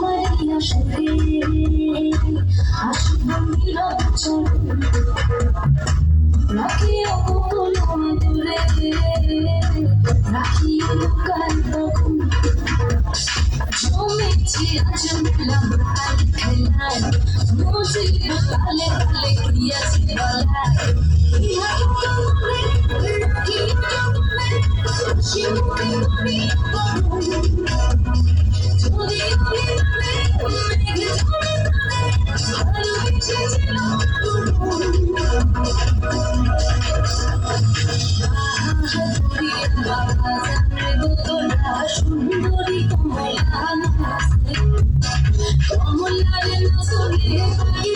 মারিয়া সুখে। আসব নিরঞ্জন রাখিও কোকল দূরে। রাখিও কাল রকম জমেছে আজ মেলা বাল খেলায়। মজিল পালে পালে গিয়াছে বলায় ইহা তোমারে রাখিও তোমারে শিবুরি মরি করো Yeah.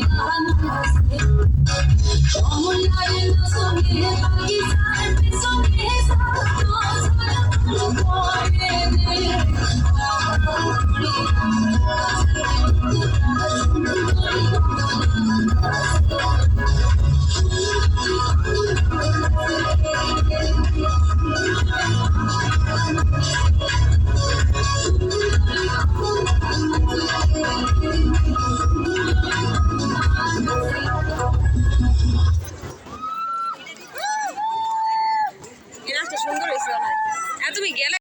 Come on, I'm not